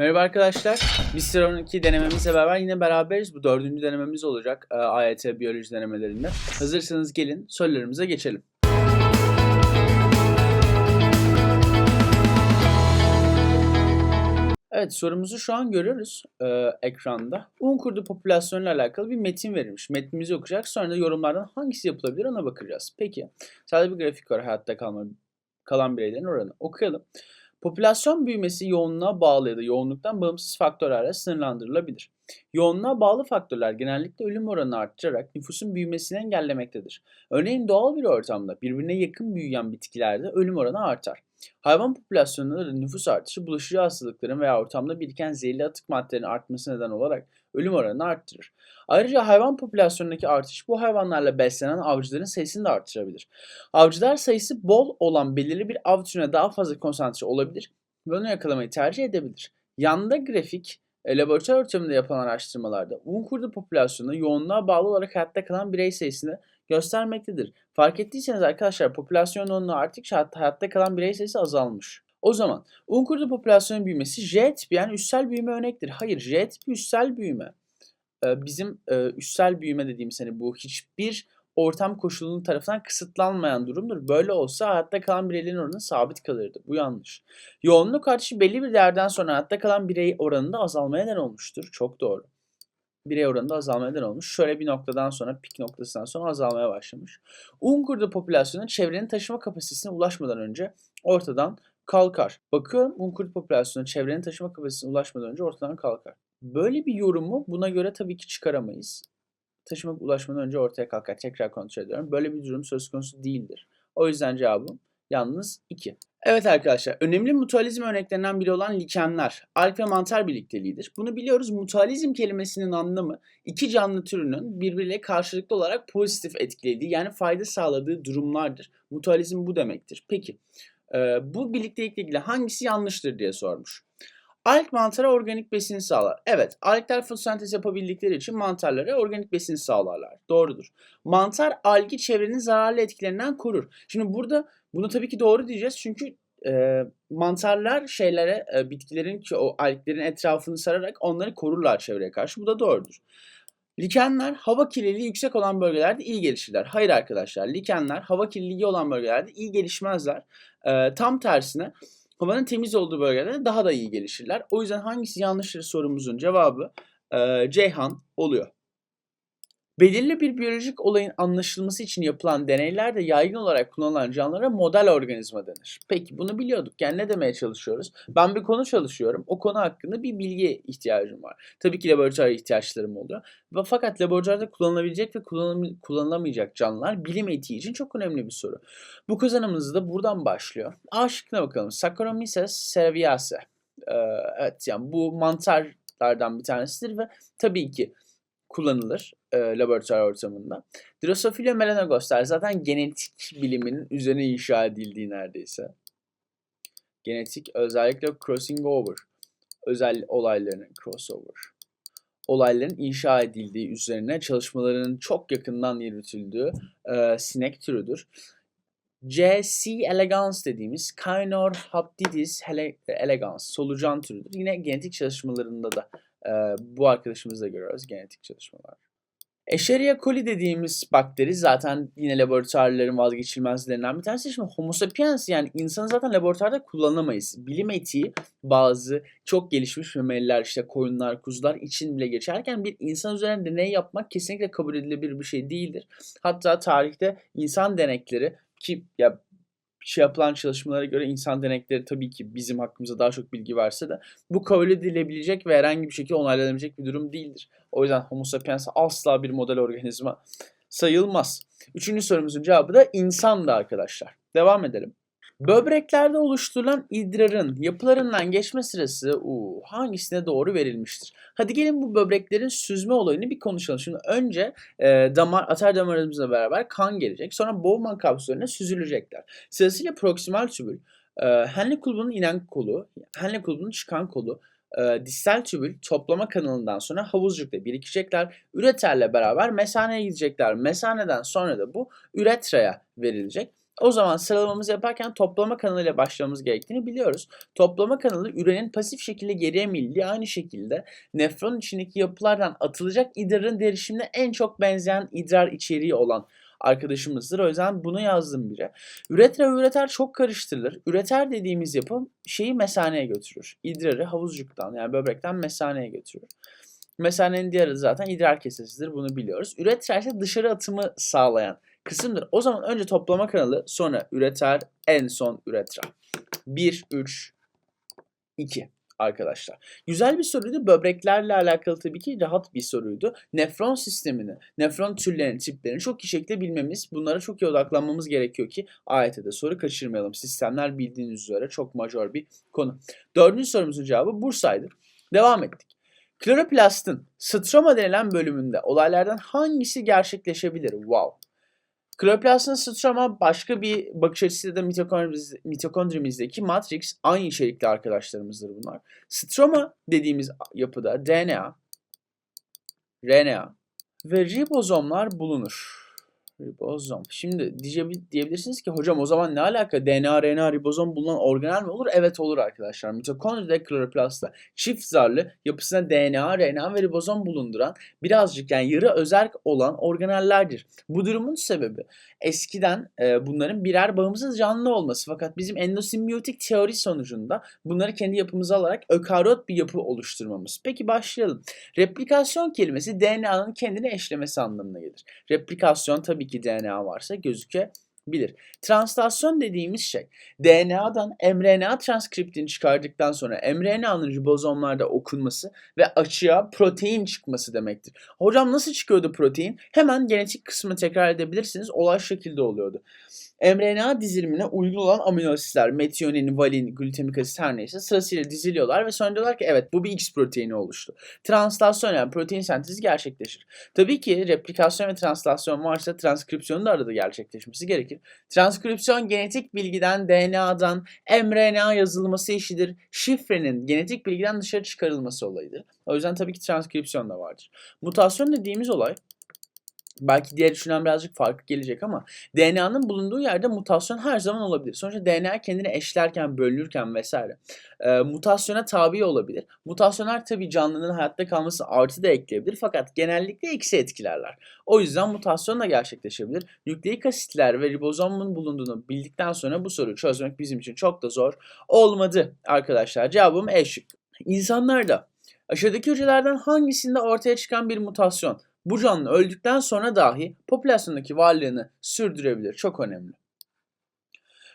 Merhaba arkadaşlar. Mr. 12 denememizle beraber yine beraberiz. Bu dördüncü denememiz olacak e, AYT biyoloji denemelerinde. Hazırsanız gelin sorularımıza geçelim. Evet sorumuzu şu an görüyoruz e, ekranda. Un kurdu popülasyonuyla alakalı bir metin verilmiş. Metnimizi okuyacak sonra da yorumlardan hangisi yapılabilir ona bakacağız. Peki sadece bir grafik var hayatta kalma, kalan bireylerin oranı. Okuyalım. Popülasyon büyümesi yoğunluğa bağlı ya da yoğunluktan bağımsız faktörlerle sınırlandırılabilir. Yoğunluğa bağlı faktörler genellikle ölüm oranını arttırarak nüfusun büyümesini engellemektedir. Örneğin doğal bir ortamda birbirine yakın büyüyen bitkilerde ölüm oranı artar. Hayvan popülasyonunda da nüfus artışı bulaşıcı hastalıkların veya ortamda biriken zehirli atık maddelerin artması neden olarak ölüm oranını arttırır. Ayrıca hayvan popülasyonundaki artış bu hayvanlarla beslenen avcıların sayısını da artırabilir. Avcılar sayısı bol olan belirli bir av türüne daha fazla konsantre olabilir ve onu yakalamayı tercih edebilir. Yanda grafik laboratuvar ortamında yapılan araştırmalarda un kurdu popülasyonu yoğunluğa bağlı olarak hayatta kalan birey sayısını göstermektedir. Fark ettiyseniz arkadaşlar popülasyon yoğunluğu arttıkça hayatta, hayatta kalan birey sayısı azalmış. O zaman un kurdu popülasyonun büyümesi J tipi yani üstsel büyüme örnektir. Hayır J tipi üstsel büyüme. Ee, bizim e, üstsel büyüme dediğimiz hani bu hiçbir ortam koşulunun tarafından kısıtlanmayan durumdur. Böyle olsa hayatta kalan bireylerin oranı sabit kalırdı. Bu yanlış. Yoğunluk artışı belli bir değerden sonra hayatta kalan birey oranında azalmaya neden olmuştur. Çok doğru. Birey oranında azalmaya neden olmuş. Şöyle bir noktadan sonra, pik noktasından sonra azalmaya başlamış. Un kurdu popülasyonu çevrenin taşıma kapasitesine ulaşmadan önce ortadan kalkar. Bakıyorum un kurdu popülasyonu çevrenin taşıma kapasitesine ulaşmadan önce ortadan kalkar. Böyle bir yorumu buna göre tabii ki çıkaramayız taşıma ulaşmadan önce ortaya kalkar. Tekrar kontrol ediyorum. Böyle bir durum söz konusu değildir. O yüzden cevabım yalnız 2. Evet arkadaşlar, önemli mutualizm örneklerinden biri olan likenler, alg ve mantar birlikteliğidir. Bunu biliyoruz. Mutualizm kelimesinin anlamı iki canlı türünün birbiriyle karşılıklı olarak pozitif etkilediği yani fayda sağladığı durumlardır. Mutualizm bu demektir. Peki, bu birliktelikle ilgili hangisi yanlıştır diye sormuş. Alg mantara organik besin sağlar. Evet, algler fotosentez yapabildikleri için mantarlara organik besin sağlarlar. Doğrudur. Mantar algi çevrenin zararlı etkilerinden korur. Şimdi burada bunu tabii ki doğru diyeceğiz çünkü e, mantarlar şeylere, e, bitkilerin ki o alglerin etrafını sararak onları korurlar çevreye karşı. Bu da doğrudur. Likenler hava kirliliği yüksek olan bölgelerde iyi gelişirler. Hayır arkadaşlar, likenler hava kirliliği olan bölgelerde iyi gelişmezler. E, tam tersine havanın temiz olduğu bölgelerde daha da iyi gelişirler. O yüzden hangisi yanlıştır sorumuzun cevabı e, Ceyhan oluyor. Belirli bir biyolojik olayın anlaşılması için yapılan deneylerde yaygın olarak kullanılan canlılara model organizma denir. Peki bunu biliyorduk. Yani ne demeye çalışıyoruz? Ben bir konu çalışıyorum. O konu hakkında bir bilgiye ihtiyacım var. Tabii ki laboratuvar ihtiyaçlarım oluyor. Fakat laboratuvarda kullanılabilecek ve kullanıl kullanılamayacak canlılar bilim etiği için çok önemli bir soru. Bu kazanımımız da buradan başlıyor. A şıkkına bakalım. Saccharomyces cerevisiae. Ee, evet yani bu mantarlardan bir tanesidir ve tabii ki kullanılır e, laboratuvar ortamında. Drosophila melanogaster zaten genetik biliminin üzerine inşa edildiği neredeyse. Genetik özellikle crossing over özel olaylarının crossover olayların inşa edildiği üzerine çalışmalarının çok yakından yürütüldüğü e, sinek türüdür. C.C. elegans dediğimiz Kynor haptidis elegans solucan türüdür. Yine genetik çalışmalarında da e, bu arkadaşımızda görüyoruz genetik çalışmalar. Escherichia coli dediğimiz bakteri zaten yine laboratuvarların vazgeçilmezlerinden bir tanesi. Şimdi homo sapiens yani insanı zaten laboratuvarda kullanamayız. Bilim etiği bazı çok gelişmiş memeliler işte koyunlar, kuzular için bile geçerken bir insan üzerinde deney yapmak kesinlikle kabul edilebilir bir şey değildir. Hatta tarihte insan denekleri ki ya şey yapılan çalışmalara göre insan denekleri tabii ki bizim hakkımızda daha çok bilgi verse de bu kabul edilebilecek ve herhangi bir şekilde onaylanabilecek bir durum değildir. O yüzden Homo sapiens asla bir model organizma sayılmaz. Üçüncü sorumuzun cevabı da insan da arkadaşlar. Devam edelim. Böbreklerde oluşturulan idrarın yapılarından geçme sırası uu, hangisine doğru verilmiştir? Hadi gelin bu böbreklerin süzme olayını bir konuşalım. Şimdi önce e, damar, atar damarımızla beraber kan gelecek. Sonra Bowman kapsüllerine süzülecekler. Sırasıyla proksimal tübül, e, Henle kulbunun inen kolu, Henle kulbunun çıkan kolu, e, distal tübül toplama kanalından sonra havuzcukta birikecekler. Üreterle beraber mesaneye gidecekler. Mesaneden sonra da bu üretraya verilecek. O zaman sıralamamızı yaparken toplama kanalıyla başlamamız gerektiğini biliyoruz. Toplama kanalı ürenin pasif şekilde geri emildiği aynı şekilde nefron içindeki yapılardan atılacak idrarın derişimine en çok benzeyen idrar içeriği olan arkadaşımızdır. O yüzden bunu yazdım bire. Üreter ve üreter çok karıştırılır. Üreter dediğimiz yapı şeyi mesaneye götürür. İdrarı havuzcuktan yani böbrekten mesaneye götürür. Mesanenin diğer adı zaten idrar kesesidir. Bunu biliyoruz. Üreter ise dışarı atımı sağlayan kısımdır. O zaman önce toplama kanalı, sonra üreter, en son üretra. 1, 3, 2 arkadaşlar. Güzel bir soruydu. Böbreklerle alakalı tabii ki rahat bir soruydu. Nefron sistemini, nefron türlerini, tiplerini çok iyi şekilde bilmemiz, bunlara çok iyi odaklanmamız gerekiyor ki AYT'de soru kaçırmayalım. Sistemler bildiğiniz üzere çok majör bir konu. Dördüncü sorumuzun cevabı Bursa'ydı. Devam ettik. Kloroplastın stroma denilen bölümünde olaylardan hangisi gerçekleşebilir? Wow. Kloroplastın stroma başka bir bakış açısıyla da mitokondrimiz, mitokondrimizdeki matrix aynı içerikli arkadaşlarımızdır bunlar. Stroma dediğimiz yapıda DNA, RNA ve ribozomlar bulunur. Ribozom. Şimdi diyebilirsiniz ki hocam o zaman ne alaka DNA, RNA, ribozom bulunan organel mi olur? Evet olur arkadaşlar. Mitokondride kloroplastta çift zarlı yapısına DNA, RNA ve ribozom bulunduran birazcık yani yarı özerk olan organellerdir. Bu durumun sebebi eskiden e, bunların birer bağımsız canlı olması fakat bizim endosimbiyotik teori sonucunda bunları kendi yapımıza alarak ökaryot bir yapı oluşturmamız. Peki başlayalım. Replikasyon kelimesi DNA'nın kendini eşlemesi anlamına gelir. Replikasyon tabii ki DNA varsa gözükebilir. Translasyon dediğimiz şey DNA'dan mRNA transkriptini çıkardıktan sonra mRNA'nın ribozomlarda okunması ve açığa protein çıkması demektir. Hocam nasıl çıkıyordu protein? Hemen genetik kısmını tekrar edebilirsiniz. Olay şekilde oluyordu mRNA dizilimine uygun olan amino asitler, metionin, valin, glutamik asit her neyse sırasıyla diziliyorlar ve sonra diyorlar ki evet bu bir X proteini oluştu. Translasyon yani protein sentezi gerçekleşir. Tabii ki replikasyon ve translasyon varsa transkripsiyonun da arada gerçekleşmesi gerekir. Transkripsiyon genetik bilgiden DNA'dan mRNA yazılması işidir. Şifrenin genetik bilgiden dışarı çıkarılması olayıdır. O yüzden tabii ki transkripsiyon da vardır. Mutasyon dediğimiz olay belki diğer üçünden birazcık farklı gelecek ama DNA'nın bulunduğu yerde mutasyon her zaman olabilir. Sonuçta DNA kendini eşlerken, bölünürken vesaire e, mutasyona tabi olabilir. Mutasyonlar tabi canlının hayatta kalması artı da ekleyebilir fakat genellikle eksi etkilerler. O yüzden mutasyon da gerçekleşebilir. Nükleik asitler ve ribozomun bulunduğunu bildikten sonra bu soruyu çözmek bizim için çok da zor olmadı arkadaşlar. Cevabım E şıkkı. İnsanlarda aşağıdaki hücrelerden hangisinde ortaya çıkan bir mutasyon bu canlı öldükten sonra dahi popülasyondaki varlığını sürdürebilir. Çok önemli.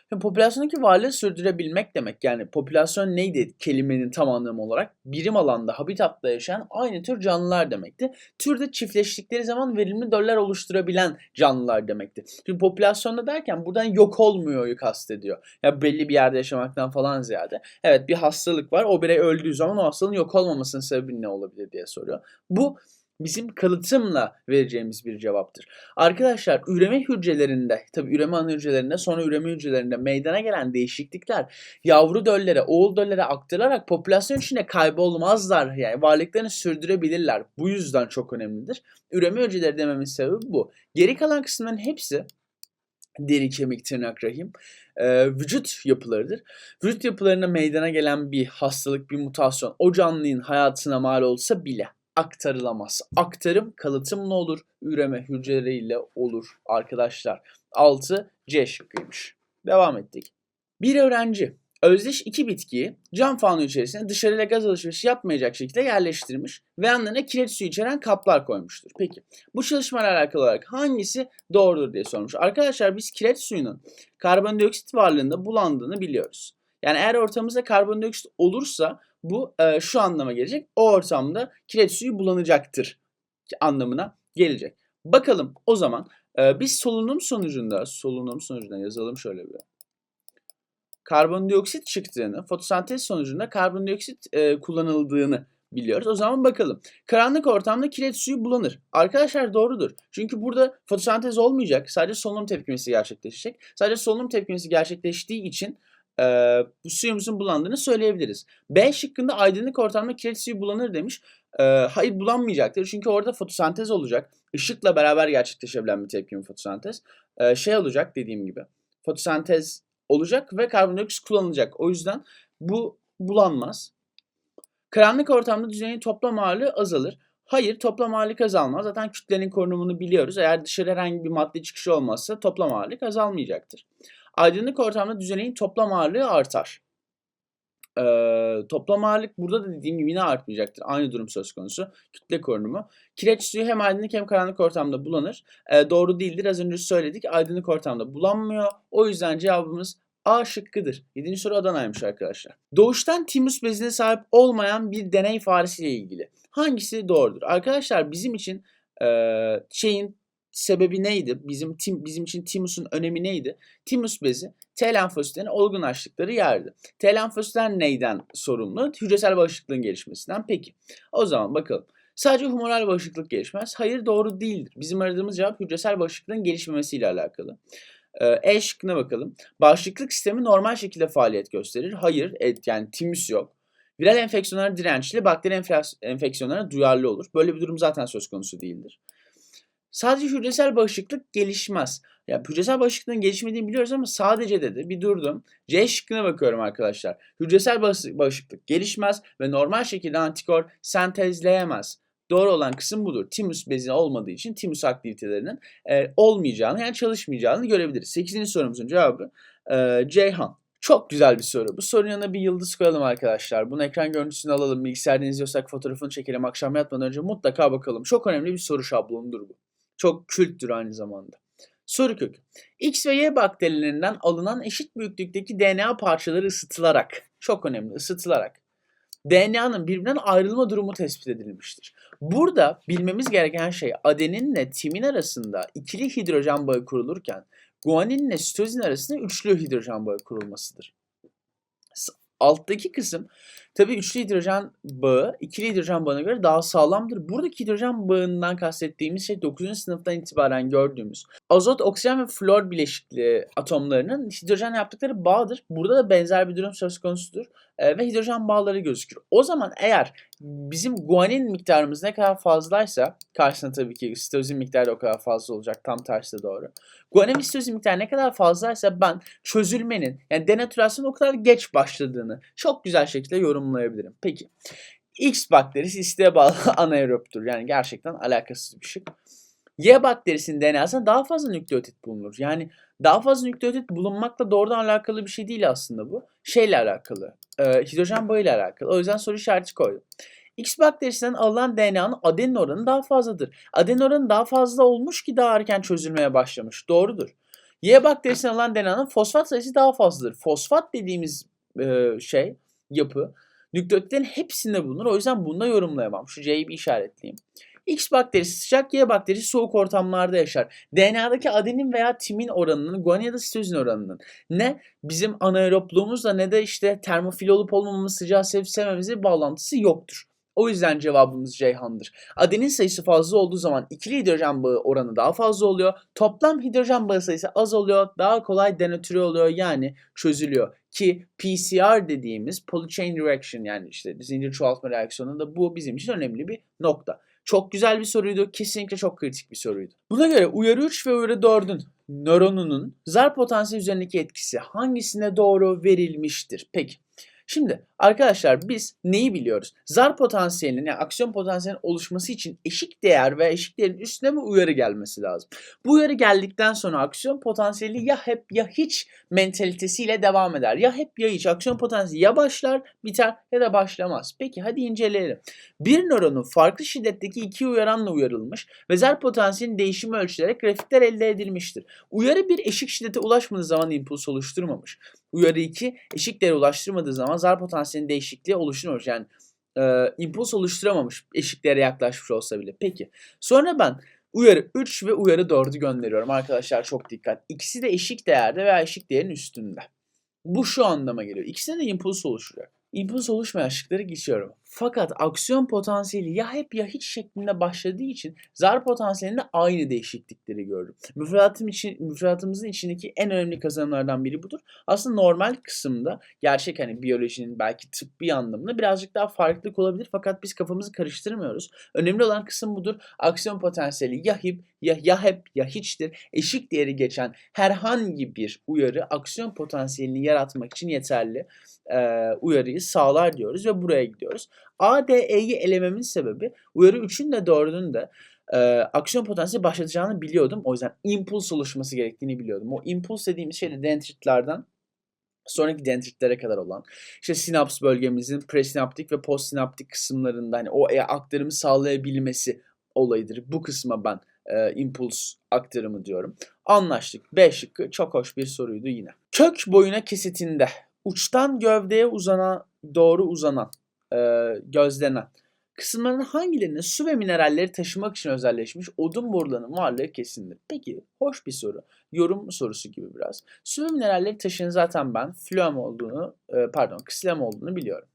Şimdi popülasyondaki varlığı sürdürebilmek demek yani popülasyon neydi kelimenin tam anlamı olarak? Birim alanda, habitatta yaşayan aynı tür canlılar demekti. Türde çiftleştikleri zaman verimli döller oluşturabilen canlılar demekti. Şimdi popülasyonda derken buradan yok olmuyor kastediyor. Ya belli bir yerde yaşamaktan falan ziyade. Evet bir hastalık var. O birey öldüğü zaman o hastalığın yok olmamasının sebebi ne olabilir diye soruyor. Bu bizim kalıtımla vereceğimiz bir cevaptır. Arkadaşlar üreme hücrelerinde, tabi üreme ana hücrelerinde sonra üreme hücrelerinde meydana gelen değişiklikler yavru döllere, oğul döllere aktarılarak popülasyon içinde kaybolmazlar. Yani varlıklarını sürdürebilirler. Bu yüzden çok önemlidir. Üreme hücreleri dememin sebebi bu. Geri kalan kısımların hepsi deri, kemik, tırnak, rahim e, vücut yapılarıdır. Vücut yapılarına meydana gelen bir hastalık, bir mutasyon o canlının hayatına mal olsa bile aktarılamaz. Aktarım kalıtımla olur, üreme hücreleriyle olur arkadaşlar. 6 C şıkkıymış. Devam ettik. Bir öğrenci özdeş iki bitkiyi cam fanu içerisine dışarıyla gaz alışverişi yapmayacak şekilde yerleştirmiş ve yanlarına kireç suyu içeren kaplar koymuştur. Peki bu çalışmayla alakalı olarak hangisi doğrudur diye sormuş. Arkadaşlar biz kireç suyunun karbondioksit varlığında bulandığını biliyoruz. Yani eğer ortamımızda karbondioksit olursa bu e, şu anlama gelecek. O ortamda kireç suyu bulanacaktır anlamına gelecek. Bakalım o zaman e, biz solunum sonucunda solunum sonucunda yazalım şöyle bir. Karbondioksit çıktığını, fotosentez sonucunda karbondioksit e, kullanıldığını biliyoruz. O zaman bakalım. Karanlık ortamda kireç suyu bulanır. Arkadaşlar doğrudur. Çünkü burada fotosentez olmayacak. Sadece solunum tepkimesi gerçekleşecek. Sadece solunum tepkimesi gerçekleştiği için e, bu suyumuzun bulandığını söyleyebiliriz. B şıkkında aydınlık ortamda kireç suyu bulanır demiş. E, hayır bulanmayacaktır. Çünkü orada fotosentez olacak. Işıkla beraber gerçekleşebilen bir tepkimi fotosentez. E, şey olacak dediğim gibi. fotosentez olacak ve karbondioksit kullanılacak. O yüzden bu bulanmaz. Karanlık ortamda düzenin toplam ağırlığı azalır. Hayır toplam ağırlık azalmaz. Zaten kütlenin korunumunu biliyoruz. Eğer dışarı herhangi bir madde çıkışı olmazsa toplam ağırlık azalmayacaktır. Aydınlık ortamda düzeneğin toplam ağırlığı artar. Ee, toplam ağırlık burada da dediğim gibi yine artmayacaktır. Aynı durum söz konusu. Kütle korunumu. Kireç suyu hem aydınlık hem karanlık ortamda bulanır. Ee, doğru değildir. Az önce söyledik. Aydınlık ortamda bulanmıyor. O yüzden cevabımız A şıkkıdır. 7. soru Adana'ymış arkadaşlar. Doğuştan timus bezine sahip olmayan bir deney faresiyle ilgili. Hangisi doğrudur? Arkadaşlar bizim için e, şeyin sebebi neydi? Bizim tim, bizim için timusun önemi neydi? Timus bezi T lenfositlerin olgunlaştıkları yerdi. T lenfositler neyden sorumlu? Hücresel bağışıklığın gelişmesinden. Peki. O zaman bakalım. Sadece humoral bağışıklık gelişmez. Hayır doğru değildir. Bizim aradığımız cevap hücresel bağışıklığın gelişmemesiyle alakalı. Ee, E şıkkına bakalım. Bağışıklık sistemi normal şekilde faaliyet gösterir. Hayır, et, yani timus yok. Viral enfeksiyonlara dirençli, bakteri enfeks- enfeksiyonlarına duyarlı olur. Böyle bir durum zaten söz konusu değildir. Sadece hücresel bağışıklık gelişmez. Ya hücresel bağışıklığın gelişmediğini biliyoruz ama sadece dedi. Bir durdum. C şıkkına bakıyorum arkadaşlar. Hücresel bağışı- bağışıklık gelişmez ve normal şekilde antikor sentezleyemez. Doğru olan kısım budur. Timus bezi olmadığı için timus aktivitelerinin e, olmayacağını yani çalışmayacağını görebiliriz. 8. sorumuzun cevabı e, Ceyhan. Çok güzel bir soru. Bu sorunun yanına bir yıldız koyalım arkadaşlar. Bunu ekran görüntüsünü alalım. Bilgisayardan izliyorsak fotoğrafını çekelim. Akşam yatmadan önce mutlaka bakalım. Çok önemli bir soru şablonudur bu. Çok külttür aynı zamanda. Soru kökü. X ve Y bakterilerinden alınan eşit büyüklükteki DNA parçaları ısıtılarak, çok önemli ısıtılarak, DNA'nın birbirinden ayrılma durumu tespit edilmiştir. Burada bilmemiz gereken şey adeninle timin arasında ikili hidrojen bağı kurulurken guaninle sitozin arasında üçlü hidrojen bağı kurulmasıdır. Alttaki kısım tabii üçlü hidrojen bağı ikili hidrojen bağına göre daha sağlamdır. Buradaki hidrojen bağından kastettiğimiz şey 9. sınıftan itibaren gördüğümüz azot, oksijen ve flor bileşikli atomlarının hidrojen yaptıkları bağdır. Burada da benzer bir durum söz konusudur e, ve hidrojen bağları gözükür. O zaman eğer bizim guanin miktarımız ne kadar fazlaysa karşısında tabii ki sitozin miktarı o kadar fazla olacak tam tersi de doğru. Guanin ve sitozin miktarı ne kadar fazlaysa ben çözülmenin yani denatürasyonun o kadar geç başladığını çok güzel şekilde yorumlayabilirim. Peki X bakterisi isteğe bağlı anaerobtur. Yani gerçekten alakasız bir şey. Y bakterisinin DNA'sında daha fazla nükleotit bulunur. Yani daha fazla nükleotit bulunmakla doğrudan alakalı bir şey değil aslında bu. Şeyle alakalı. E, hidrojen bağıyla alakalı. O yüzden soru işareti koydum. X bakterisinden alınan DNA'nın adenin oranı daha fazladır. Adenin oranı daha fazla olmuş ki daha erken çözülmeye başlamış. Doğrudur. Y bakterisinden alınan DNA'nın fosfat sayısı daha fazladır. Fosfat dediğimiz e, şey, yapı nükleotitlerin hepsinde bulunur. O yüzden bunda yorumlayamam. Şu C'yi bir işaretleyeyim. X bakterisi sıcak, Y bakterisi soğuk ortamlarda yaşar. DNA'daki adenin veya timin oranının, guanin ya da sitozin oranının ne bizim anaerobluğumuzla ne de işte termofil olup olmamamız, sıcağı sevip sevmemizle bir bağlantısı yoktur. O yüzden cevabımız Ceyhan'dır. Adenin sayısı fazla olduğu zaman ikili hidrojen bağı oranı daha fazla oluyor. Toplam hidrojen bağı sayısı az oluyor. Daha kolay denatüre oluyor yani çözülüyor. Ki PCR dediğimiz polychain reaction yani işte zincir çoğaltma reaksiyonu da bu bizim için önemli bir nokta. Çok güzel bir soruydu. Kesinlikle çok kritik bir soruydu. Buna göre uyarı 3 ve uyarı 4'ün nöronunun zar potansiyeli üzerindeki etkisi hangisine doğru verilmiştir? Peki. Şimdi arkadaşlar biz neyi biliyoruz? Zar potansiyelinin yani aksiyon potansiyelinin oluşması için eşik değer ve eşik değerin üstüne bir uyarı gelmesi lazım. Bu uyarı geldikten sonra aksiyon potansiyeli ya hep ya hiç mentalitesiyle devam eder. Ya hep ya hiç. Aksiyon potansiyeli ya başlar biter ya da başlamaz. Peki hadi inceleyelim. Bir nöronun farklı şiddetteki iki uyaranla uyarılmış ve zar potansiyelinin değişimi ölçülerek grafikler elde edilmiştir. Uyarı bir eşik şiddete ulaşmadığı zaman impuls oluşturmamış. Uyarı 2 eşik değere ulaştırmadığı zaman zar potansiyelinin değişikliği oluşturmamış. Yani e, impuls oluşturamamış eşik değere yaklaşmış olsa bile. Peki sonra ben uyarı 3 ve uyarı 4'ü gönderiyorum. Arkadaşlar çok dikkat. İkisi de eşik değerde veya eşik değerin üstünde. Bu şu anlama geliyor. İkisine de impuls oluşuyor. İmpuls oluşmayan şıkları geçiyorum. Fakat aksiyon potansiyeli ya hep ya hiç şeklinde başladığı için zar potansiyelinde aynı değişiklikleri gördüm. Müfredatım için, müfredatımızın içindeki en önemli kazanımlardan biri budur. Aslında normal kısımda gerçek hani biyolojinin belki tıbbi anlamında birazcık daha farklılık olabilir fakat biz kafamızı karıştırmıyoruz. Önemli olan kısım budur. Aksiyon potansiyeli ya hep ya, ya hep ya hiçtir. Eşik değeri geçen herhangi bir uyarı aksiyon potansiyelini yaratmak için yeterli e, uyarıyı sağlar diyoruz ve buraya gidiyoruz. A, D, E'yi elememin sebebi uyarı 3'ün de 4'ün de e, aksiyon potansiyeli başlatacağını biliyordum. O yüzden impuls oluşması gerektiğini biliyordum. O impuls dediğimiz şey de dendritlerden sonraki dendritlere kadar olan işte sinaps bölgemizin presinaptik ve postsinaptik kısımlarında hani o aktarımı sağlayabilmesi olayıdır. Bu kısma ben e, impuls aktarımı diyorum. Anlaştık. B şıkkı çok hoş bir soruydu yine. Kök boyuna kesitinde uçtan gövdeye uzanan doğru uzanan e, gözlenen kısımların hangilerinin su ve mineralleri taşımak için özelleşmiş odun borularının varlığı kesindir. Peki hoş bir soru. Yorum sorusu gibi biraz. Su ve mineralleri taşıyan zaten ben flöm olduğunu e, pardon ksilem olduğunu biliyorum.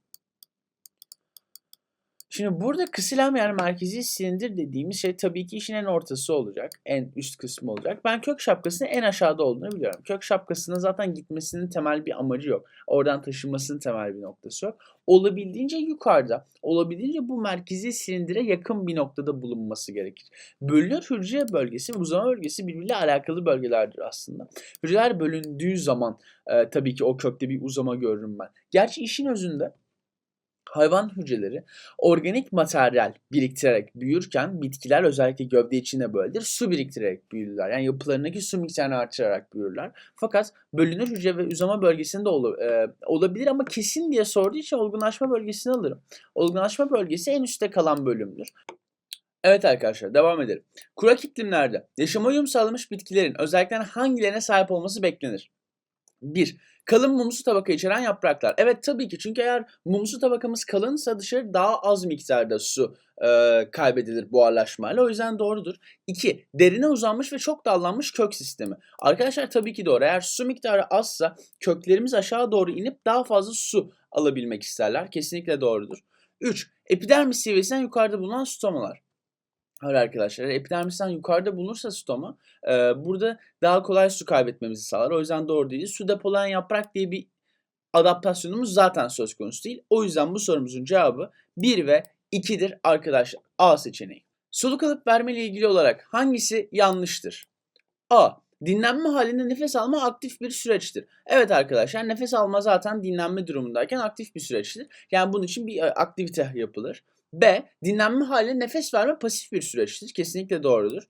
Şimdi burada kısilem yani merkezi silindir dediğimiz şey tabii ki işin en ortası olacak. En üst kısmı olacak. Ben kök şapkasının en aşağıda olduğunu biliyorum. Kök şapkasının zaten gitmesinin temel bir amacı yok. Oradan taşınmasının temel bir noktası yok. Olabildiğince yukarıda, olabildiğince bu merkezi silindire yakın bir noktada bulunması gerekir. Bölünür hücre bölgesi uzama bölgesi birbiriyle alakalı bölgelerdir aslında. Hücreler bölündüğü zaman e, tabii ki o kökte bir uzama görürüm ben. Gerçi işin özünde Hayvan hücreleri organik materyal biriktirerek büyürken bitkiler özellikle gövde içinde böyledir. Su biriktirerek büyürler. Yani yapılarındaki su miktarını artırarak büyürler. Fakat bölünür hücre ve uzama bölgesinde ol, e, olabilir ama kesin diye sorduğu için olgunlaşma bölgesini alırım. Olgunlaşma bölgesi en üstte kalan bölümdür. Evet arkadaşlar devam edelim. Kurak iklimlerde yaşama uyum sağlamış bitkilerin özellikle hangilerine sahip olması beklenir? 1. Kalın mumsu tabaka içeren yapraklar. Evet tabii ki çünkü eğer mumsu tabakamız kalınsa dışarı daha az miktarda su e, kaybedilir buharlaşmayla. O yüzden doğrudur. 2. Derine uzanmış ve çok dallanmış kök sistemi. Arkadaşlar tabii ki doğru. Eğer su miktarı azsa köklerimiz aşağı doğru inip daha fazla su alabilmek isterler. Kesinlikle doğrudur. 3. Epidermis seviyesinden yukarıda bulunan stomalar. Hayır arkadaşlar epidermisten yukarıda bulunursa stoma e, burada daha kolay su kaybetmemizi sağlar. O yüzden doğru değil. Su depolayan yaprak diye bir adaptasyonumuz zaten söz konusu değil. O yüzden bu sorumuzun cevabı 1 ve 2'dir arkadaşlar. A seçeneği. Soluk alıp verme ile ilgili olarak hangisi yanlıştır? A. Dinlenme halinde nefes alma aktif bir süreçtir. Evet arkadaşlar nefes alma zaten dinlenme durumundayken aktif bir süreçtir. Yani bunun için bir aktivite yapılır. B. Dinlenme hali nefes verme pasif bir süreçtir. Kesinlikle doğrudur.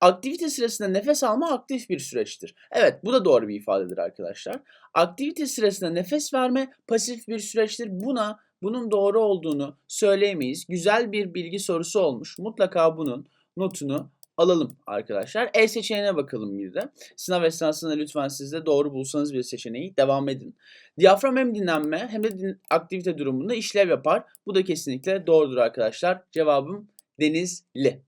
Aktivite sırasında nefes alma aktif bir süreçtir. Evet bu da doğru bir ifadedir arkadaşlar. Aktivite sırasında nefes verme pasif bir süreçtir. Buna bunun doğru olduğunu söyleyemeyiz. Güzel bir bilgi sorusu olmuş. Mutlaka bunun notunu alalım arkadaşlar. E seçeneğine bakalım bir de. Sınav esnasında lütfen siz de doğru bulsanız bir seçeneği devam edin. Diyafram hem dinlenme hem de din aktivite durumunda işlev yapar. Bu da kesinlikle doğrudur arkadaşlar. Cevabım Denizli.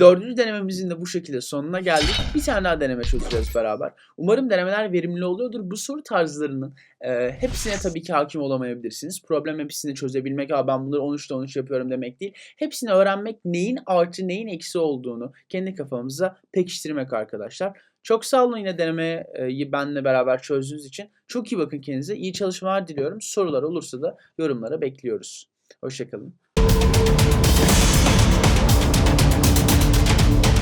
Dördüncü denememizin de bu şekilde sonuna geldik. Bir tane daha deneme çözeceğiz beraber. Umarım denemeler verimli oluyordur. Bu soru tarzlarının e, hepsine tabii ki hakim olamayabilirsiniz. Problem hepsini çözebilmek, Aa, ben bunları 13'te 13 yapıyorum demek değil. Hepsini öğrenmek neyin artı neyin eksi olduğunu kendi kafamıza pekiştirmek arkadaşlar. Çok sağ olun yine denemeyi benimle beraber çözdüğünüz için. Çok iyi bakın kendinize. İyi çalışmalar diliyorum. Sorular olursa da yorumlara bekliyoruz. Hoşçakalın. Thank you.